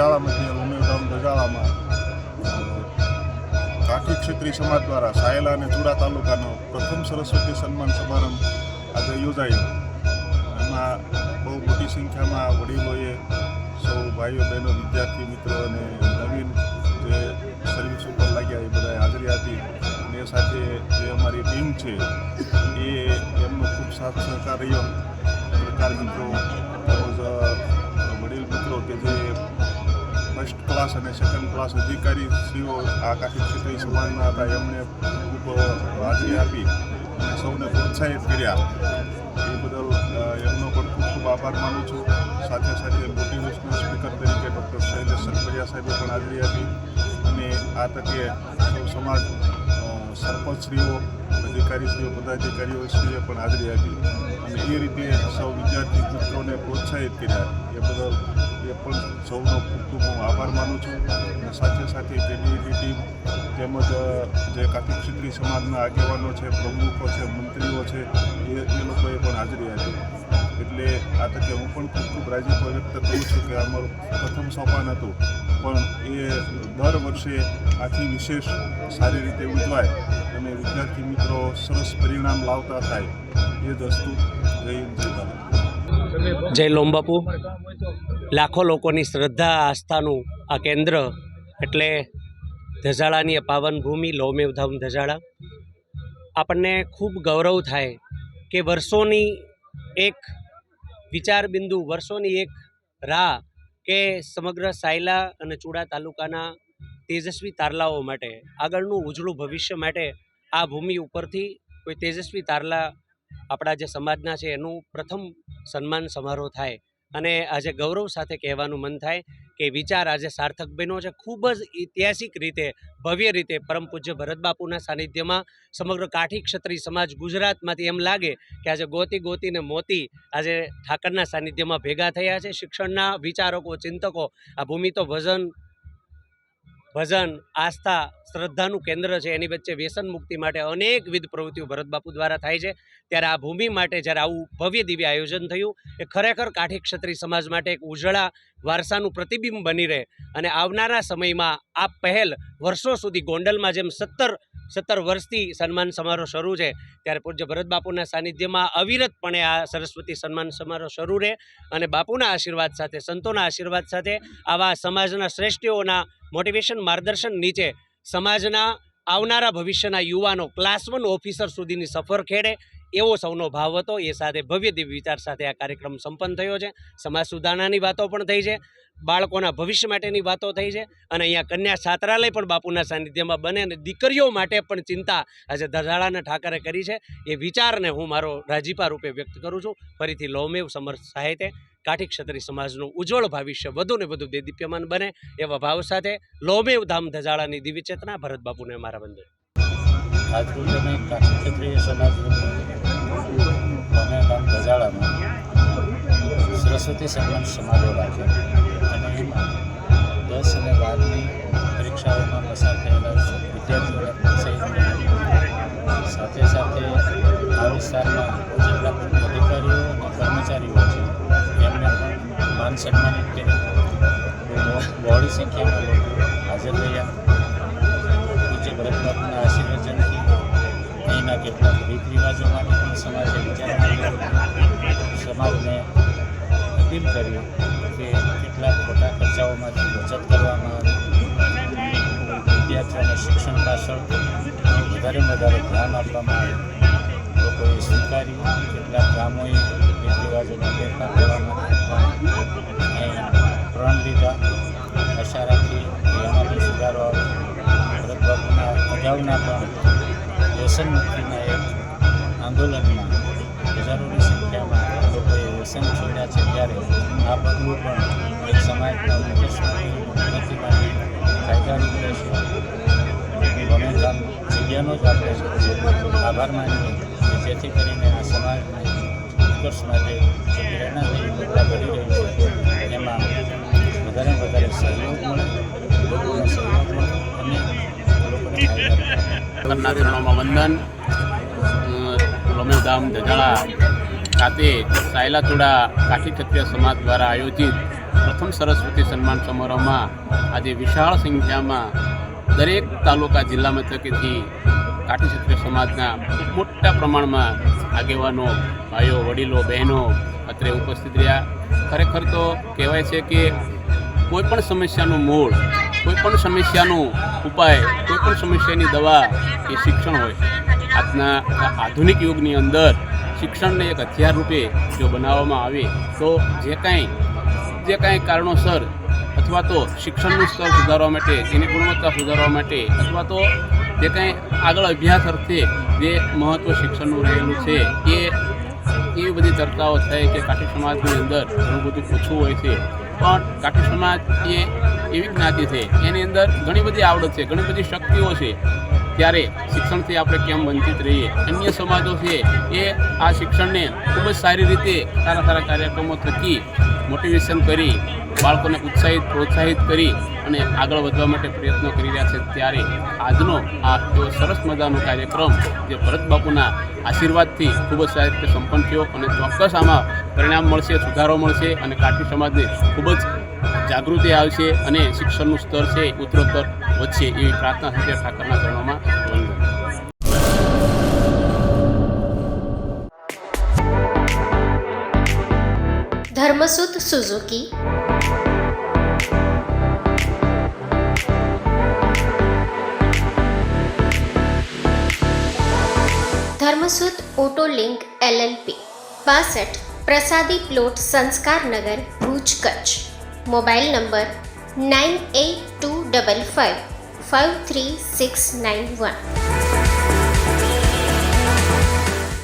ધજાળા મધ્ય ઉમેદગામ ધજાળામાં અ, કાઠી ક્ષત્રિય સમાજ દ્વારા સાયલા અને ચુડા તાલુકાનો પ્રથમ સરસ્વતી સન્માન સમારંભ આજે યોજાયો એમાં બહુ મોટી સંખ્યામાં વડીલોએ સૌ ભાઈઓ બહેનો વિદ્યાર્થી મિત્રો અને નવીન જે સર્વિસ ઉપર લાગ્યા એ બધાએ હાજરી આપી અને એ સાથે જે અમારી ટીમ છે એ એમનો ખૂબ સાથ સહકાર રહ્યો સરકાર મિત્રો વડીલ મિત્રો કે જે ફર્સ્ટ ક્લાસ અને સેકન્ડ ક્લાસ અધિકારી શ્રીઓ આ કાઠી ક્ષત્રિય સમાજના હતા. એમણે ખૂબ હાજરી આપી અને સૌને પ્રોત્સાહિત કર્યા. એ બદલ એમનો પણ ખૂબ ખૂબ આભાર માનું છું. સાથે સાથે મોટિવેશનલ સ્પીકર તરીકે ડૉક્ટર શૈલેષ સરપરિયા સાહેબે પણ હાજરી આપી. અને આ તકે સૌ સમાજ સરપંચશ્રીઓ અધિકારીશ્રીઓ પદાધિકારીઓશ્રીએ પણ હાજરી આપી. અને એ રીતે સૌ વિદ્યાર્થી મિત્રોને પ્રોત્સાહિત કર્યા. એ બદલ એ પણ સૌનો ખૂબ હું આભાર માનું છું. અને સાથે સાથે કેબિનેટની ટીમ તેમજ જે કાઠી ક્ષત્રિય સમાજના આગેવાનો છે, પ્રમુખો છે, મંત્રીઓ છે એ લોકોએ પણ હાજરી આપી. એટલે આ તકે હું પણ ખૂબ ખૂબ રાજીપો વ્યક્ત કરું છું કે અમારું પ્રથમ સોપાન હતું. પણ એ દર વર્ષે આથી વિશેષ સારી રીતે ઉજવાય અને વિદ્યાર્થી મિત્રો સરસ પરિણામ લાવતા થાય એ દસ્તુ જય જય લોમબાપુ લાખો લોકોની શ્રદ્ધા, આસ્થાનું આ કેન્દ્ર એટલે ધજાળાની આ પાવન ભૂમિ, લોમેવ ધામ ધજાળા. આપણને ખૂબ ગૌરવ થાય કે વર્ષોની એક વિચાર બિંદુ વર્ષોની એક રાહ કે સમગ્ર સાયલા અને ચૂડા તાલુકાના તેજસ્વી તારલાઓ માટે, આગળનું ઉજળું ભવિષ્ય માટે આ ભૂમિ ઉપરથી કોઈ તેજસ્વી તારલા આપણા જે સમાજના છે એનું પ્રથમ સન્માન સમારોહ થાય. અને આજે ગૌરવ સાથે કહેવાનું મન થાય કે વિચાર આજે સાર્થક બન્યો છે. ખૂબ જ ઐતિહાસિક રીતે, ભવ્ય રીતે પરમ પૂજ્ય ભરત બાપુના સાનિધ્યમાં સમગ્ર કાઠી ક્ષત્રિય સમાજ ગુજરાતમાંથી એમ લાગે કે આજે ગોતી ગોતીને મોતી આજે ઠાકરના સાનિધ્યમાં ભેગા થયા છે. શિક્ષણના વિચારકો, ચિંતકો, આ ભૂમિ તો ભજન ભજન, આસ્થા, શ્રદ્ધાનું કેન્દ્ર છે. એની વચ્ચે વ્યસન મુક્તિ માટે અનેકવિધ પ્રવૃત્તિઓ ભરતબાપુ દ્વારા થાય છે. ત્યારે આ ભૂમિ માટે જ્યારે આવું ભવ્ય દિવ્ય આયોજન થયું, એ ખરેખર કાઠી ક્ષત્રિય સમાજ માટે એક ઉજળા વારસાનું પ્રતિબિંબ બની રહે. અને આવનારા સમયમાં આ પહેલ વર્ષો સુધી ગોંડલમાં જેમ સત્તર સત્તર વર્ષથી સન્માન સમારોહ શરૂ છે. ત્યારે પૂજ્ય ભરત બાપુના સાનિધ્યમાં અવિરતપણે આ સરસ્વતી સન્માન સમારોહ શરૂ રહે અને બાપુના આશીર્વાદ સાથે, સંતોના આશીર્વાદ સાથે આવા સમાજના શ્રેષ્ઠીઓના મોટિવેશન માર્ગદર્શન નીચે સમાજના આવનારા ભવિષ્યના યુવાનો ક્લાસ વન ઓફિસર સુધીની સફર ખેડે. એવો સૌનો ભાવ હતો. એ સાથે ભવ્ય દિવ્ય વિચાર સાથે આ કાર્યક્રમ સંપન્ન થયો છે. સમાજ સુધારણાની વાતો પણ થઈ છે. બાળકોના ભવિષ્ય માટેની વાતો થઈ છે. અને અહીંયા કન્યા છાત્રાલય પણ બાપુના સાનિધ્યમાં બને અને દીકરીઓ માટે પણ ચિંતા આજે ધજાળાના ઠાકરે કરી છે. એ વિચારને હું મારો રાજીપા રૂપે વ્યક્ત કરું છું. ફરીથી લોમેવ સમર્થ સાહિત્ય કાઠી ક્ષત્રિય સમાજનું ઉજ્જવળ ભવિષ્ય વધુ ને વધુ દેદીપ્યમાન બને એવા ભાવ સાથે લોમેવ ધામ ધજાળાની દિવ્ય ચેતના ભરત બાપુને મારા વંદન આજનું તમે કાઠી ક્ષત્રિય સમાજ સરસ્વતી સન્માન સમારોહ રાખ્યો અને એમાં દસ અને બારની પરીક્ષાઓમાં પસાર થયેલા વિદ્યાર્થીઓને સાથે સાથે આ વિસ્તારમાં જેટલા અધિકારીઓ અને કર્મચારીઓ છે, એમને પણ માન સન્માનિત કર્યા બહોળી સંખ્યામાં લોકો હાજર રહ્યા. પૂજ્ય ભરત બાપુના આશીર્વચનથી અહીંના કેટલાક રીત રિવાજો માટે પણ સમાજે વિચારણા સમાજને અપીલ કરી કે કેટલાક ખોટા ખર્ચાઓમાંથી બચત કરવામાં આવે. વિદ્યાર્થીઓને શિક્ષણ પાછળ વધારેમાં વધારે ધ્યાન આપવામાં આવે. લોકોએ સ્વીકાર્યું કેટલાક ગામોએ રીત રિવાજોમાં ફેરફાર કરવા માટે પ્રણ લીધા. આશા રાખી કે એમાં પણ સુધારો આવે. અગાઉના પણ વ્યસન મુક્તિના એક આંદોલનમાં લોકોએ વ્યસન છોડ્યા છે ત્યારે આ પગલું પણ એક સમાજના ઉત્કર્ષ માટે ઉન્નતિ માટે ફાયદારૂપ રહેશે ગમે કામ જગ્યાનો જ આપણે આભાર માનીએ કે જેથી કરીને આ સમાજને ઉત્કર્ષ માટે જે પ્રેરણાદાયી પગલાં ભરી રહ્યું છે એમાં વધારે વધારે સહયોગ મળે લોકોનો સહયોગ મળે અને લોકોને ફાયદા કરના ચરણોમાં વંદન લોમેધામ ધજાળા ખાતે સાયલાતુડા કાઠી ક્ષત્રિય સમાજ દ્વારા આયોજિત પ્રથમ સરસ્વતી સન્માન સમારોહમાં આજે વિશાળ સંખ્યામાં દરેક તાલુકા જિલ્લા મથકેથી કાઠી ક્ષત્રિય સમાજના મોટા પ્રમાણમાં આગેવાનો, ભાઈઓ, વડીલો, બહેનો અત્રે ઉપસ્થિત રહ્યા. ખરેખર તો કહેવાય છે કે કોઈ પણ સમસ્યાનું મૂળ, કોઈ પણ સમસ્યાનું ઉપાય, કોઈ પણ સમસ્યાની દવા એ શિક્ષણ હોય, આજના આધુનિક યુગની અંદર શિક્ષણને એક હથિયાર રૂપે જો બનાવવામાં આવે, તો જે કાંઈ જે કાંઈ કારણોસર અથવા તો શિક્ષણનું સ્તર સુધારવા માટે, તેની ગુણવત્તા સુધારવા માટે અથવા તો જે કાંઈ આગળ અભ્યાસ અર્થે જે મહત્ત્વ શિક્ષણનું રહેલું છે, એ, એવી બધી ચર્ચાઓ થાય કે કાઠી સમાજની અંદર ઘણું બધું ઓછું હોય છે. પણ કાઠી સમાજ એ એવી જ્ઞાતિ છે, એની અંદર ઘણી બધી આવડત છે, ઘણી બધી શક્તિઓ છે. ત્યારે શિક્ષણથી આપણે કેમ વંચિત રહીએ? અન્ય સમાજો છે એ આ શિક્ષણને ખૂબ જ સારી રીતે સારા સારા કાર્યક્રમો થકી મોટિવેશન કરી બાળકોને ઉત્સાહિત, પ્રોત્સાહિત કરી અને આગળ વધવા માટે પ્રયત્નો કરી રહ્યા છે. ત્યારે આજનો આ એવો સરસ મજાનો કાર્યક્રમ જે ભરત બાપુના આશીર્વાદથી ખૂબ જ સારી રીતે સંપન્ન થયો અને ચોક્કસ આમાં પરિણામ મળશે, સુધારો મળશે અને કાઠી સમાજને ખૂબ જ જાગૃતિ આવશે અને શિક્ષણનું સ્તર છે ઉત્તરોત્તર વધશે એવી પ્રાર્થના સાથે ઠાકરના ચરણોમાં વંદન. Dharmsut Suzuki. Dharmsut auto link LLP બાસઠ Prasadi plot Sanskarnagar Bhuj Kutch. Mobile number 98255 53691